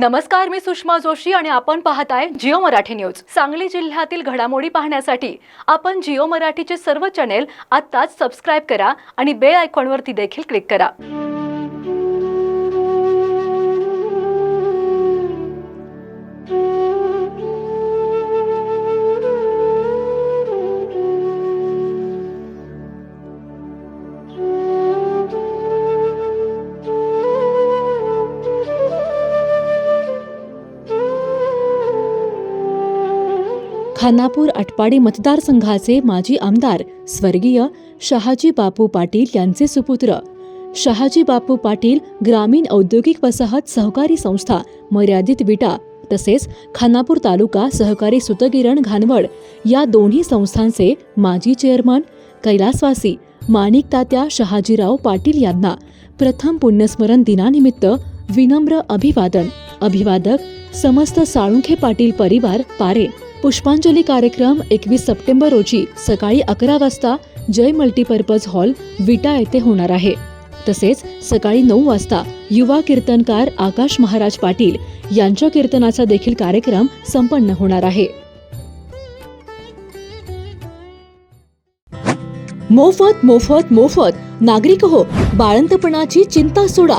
नमस्कार मी सुषमा जोशी आणि आपण पाहताय जिओ मराठी न्यूज. सांगली जिल्ह्यातील घडामोडी पाहण्यासाठी आपण जिओ मराठीचे सर्व चॅनेल आत्ताच सबस्क्राईब करा आणि बेल आयकॉनवरती देखील क्लिक करा. खानापूर आटपाडी मतदारसंघाचे माजी आमदार स्वर्गीय शहाजी बापू पाटील यांचे सुपुत्र. शहाजी बापू पाटील ग्रामीण औद्योगिक वसाहत सहकारी संस्था मर्यादित विटा तसेच खानापूर तालुका सहकारी सुतगिरण घानवड या दोन्ही संस्थांचे माजी चेअरमन कैलासवासी माणिक तात्या शहाजीराव पाटील यांना प्रथम पुण्यस्मरण दिनानिमित्त विनम्र अभिवादन. अभिवादक समस्त साळुंखे पाटील परिवार पारे. पुष्पांजली कार्यक्रम एकवीस सप्टेंबर रोजी सकाळी अकरा वाजता जय मल्टीपर्पज हॉल विटा येथे होणार आहे. तसेच सकाळी नऊ वाजता युवा कीर्तनकार आकाश महाराज पाटील यांच्या कीर्तनाचा देखील कार्यक्रम संपन्न होणार आहे. मोफत मोफत मोफत नागरिक हो बाळंतपणाची चिंता सोडा.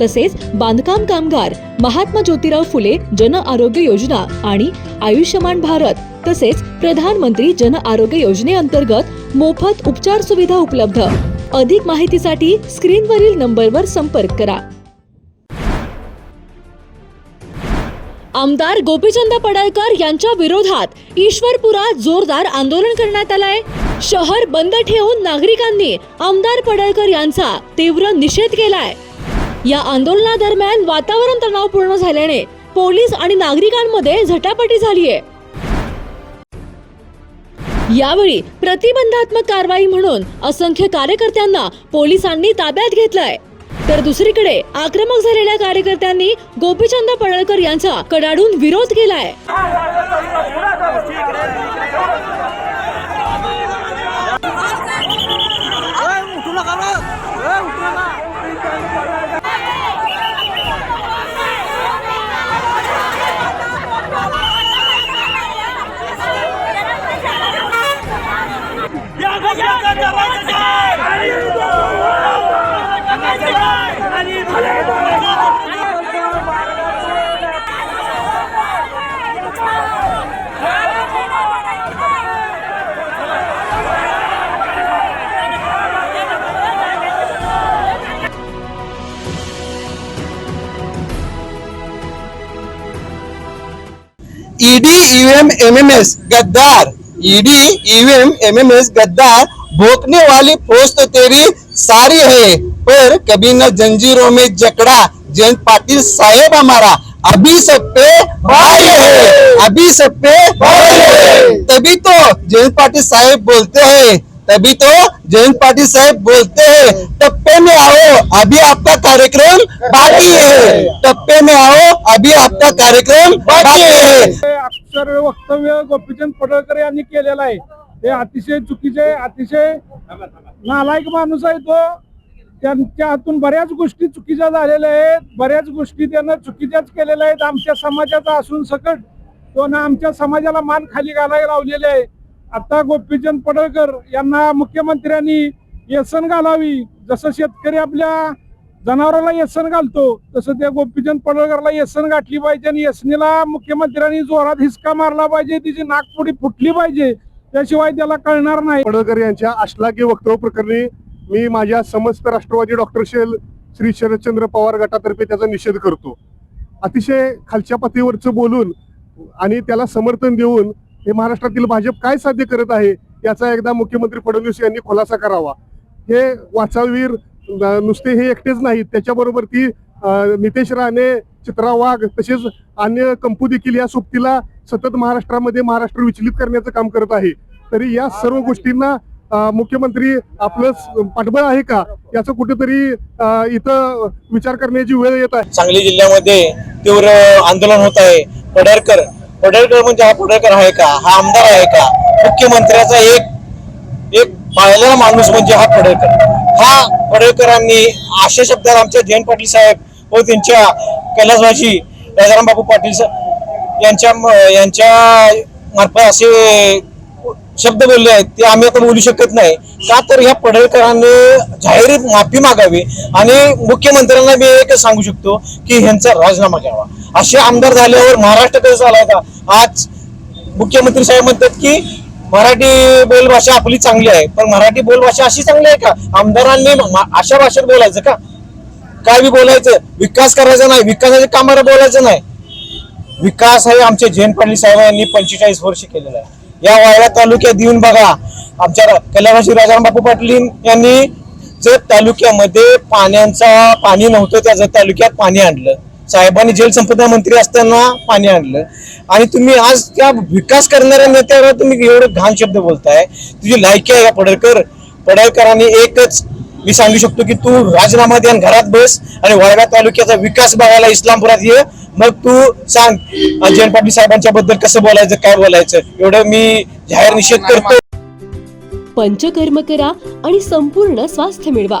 तसेच बांधकाम कामगार महात्मा ज्योतिराव फुले जन आरोग्य योजना आणि आयुष्यमान भारत तसेच प्रधानमंत्री जन आरोग्य योजनेअंतर्गत मोफत उपचार सुविधा उपलब्ध. अधिक माहितीसाठी स्क्रीनवरील नंबरवर संपर्क करा. आमदार गोपीचंद पडळकर यांच्या विरोधात ईश्वरपुरात जोरदार आंदोलन करण्यात आलंय. शहर बंद ठेवून नागरिकांनी आमदार पडळकर यांचा तीव्र निषेध केलाय. या आंदोलनादरम्यान वातावरण तणावपूर्ण झाल्याने पोलीस आणि नागरिकांमध्ये झटापटी झालीय. यावेळी प्रतिबंधात्मक कारवाई म्हणून असंख्य कार्यकर्त्यांना पोलिसांनी ताब्यात घेतलंय. तर दुसरीकडे आक्रमक झालेल्या कार्यकर्त्यांनी गोपीचंद पडळकर यांचा कडाडून विरोध केलाय. ईडी ईवीएम एमएमएस गद्दार. ईडी ईवीएम एमएमएस गद्दार. भोंकने वाली पोस्ट तेरी सारी है पर कभी न जंजीरों में जकड़ा. जयंत पाटिल साहेब हमारा अभी सब पे भाई है. अभी सब पे भाई है। तभी तो जयंत पाटिल साहेब बोलते हैं तभी तो जयंत पाटिल साहेब बोलते हैं टप्पे में आओ अभी आपका कार्यक्रम बाकी है। टप्पे में आओ अभी आपका कार्यक्रम बाकी है। अक्षर वक्तव्य गोपीचंद पडळकर यांनी केलेलं आहे. हे अतिशय चुकीचे अतिशय नालायक माणूस आहे तो. त्यांच्या हातून बऱ्याच गोष्टी चुकीच्या झालेल्या आहेत. बऱ्याच गोष्टी त्यानं चुकीच्याच केलेल्या आहेत. आमच्या समाजाचा असून सकट. तो ना आमच्या समाजाला मान खाली घालायला लावलेले आहे. आता गोपीचंद पडळकर यांना मुख्यमंत्र्यांनी येसन घालावी जसं शेतकरी आपल्या जनावराला येसन घालतो तसं त्या गोपीचंद पडळकरला येसन गाठली पाहिजे आणि येसनीला मुख्यमंत्र्यांनी जोरात हिसका मारला पाहिजे तिची नागपुडी फुटली पाहिजे त्याशिवाय त्याला कळणार नाही. पडळकर यांच्या अश्लाघ्य वक्तव्य प्रकरणी मी माझ्या समस्त राष्ट्रवादी डॉक्टर शेल श्री शरदचंद्र पवार गटातर्फे त्याचा निषेध करतो. अतिशय खालच्या पातळीवरचं बोलून आणि त्याला समर्थन देऊन हे महाराष्ट्रातील भाजप काय साध्य करत आहे याचा एकदा मुख्यमंत्री फडणवीस यांनी खुलासा करावा. हे वाचावीर नुसते हे एकटेच नाहीत. त्याच्याबरोबर ती नितेश राणे चित्रा वाघ तसेच अन्य कंपू देखील या सोबतीला सतत महाराष्ट्रामध्ये महाराष्ट्र विचलित करण्याचं काम करत आहे. तरी या सर्व गोष्टींना मुख्यमंत्री आपलं पाठबळ आहे का? याचं कुठेतरी इथं विचार करण्याची वेळ येत आहे. सांगली जिल्ह्यामध्ये तीव्र आंदोलन होत आहे. पडळकर पडळकर म्हणजे हा पडळकर आहे का? हा आमदार आहे का? मुख्यमंत्र्याचा एक एक पाळलेला माणूस म्हणजे हा पडळकर हा पडळकरांनी अशा शब्दात आमच्या जयंत पाटील साहेब व त्यांच्या कैलासभाजी राजाराम बापू पाटील यांच्या यांच्या मार्फत असे शब्द बोलले आहेत ते आम्ही आता बोलू शकत नाही. का तर ह्या पडळकरांनी जाहीर माफी मागावी आणि मुख्यमंत्र्यांना मी एक सांगू शकतो की ह्यांचा राजीनामा घ्यावा. असे आमदार झाल्यावर महाराष्ट्र कसं झाला का आज मुख्यमंत्री साहेब म्हणतात की मराठी बोलभाषा आपली चांगली आहे पण मराठी बोलभाषा अशी चांगली आहे का? आमदारांनी अशा भाषेत बोलायचं का? काय बी बोलायचं विकास करायचा नाही विकासाच्या कामाला बोलायचं नाही. विकास हे आमचे जयंत पाटील साहेबांनी पंचेचाळीस वर्ष केलेला आहे. या वाळवा तालुक्यात येऊन बघा आमच्या कल्याणशी राजाराम बापू पाटील यांनी जत तालुक्यामध्ये पाण्याचा पाणी नव्हतं त्या जत तालुक्यात पाणी आणलं साहेबांनी जलसंपदा मंत्री असताना पाणी आणलं. आणि तुम्ही आज त्या विकास करणाऱ्या नेत्यावर तुम्ही एवढं घाण शब्द बोलताय. तुझी लायकी आहे का पडळकर? पडळकरांनी एकच मी सांगू शकतो की तू राजीनामा द्या घरात बस आणि वायगा तालुक्याचा विकास बघायला इस्लामपुरात ये. मग तू सांग जयंत पाटील साहेबांच्या बद्दल कसं बोलायचं काय बोलायचं? एवढं मी जाहीर निषेध करतो. पंचकर्म करा आणि संपूर्ण स्वास्थ्य मिळवा.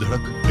जिओ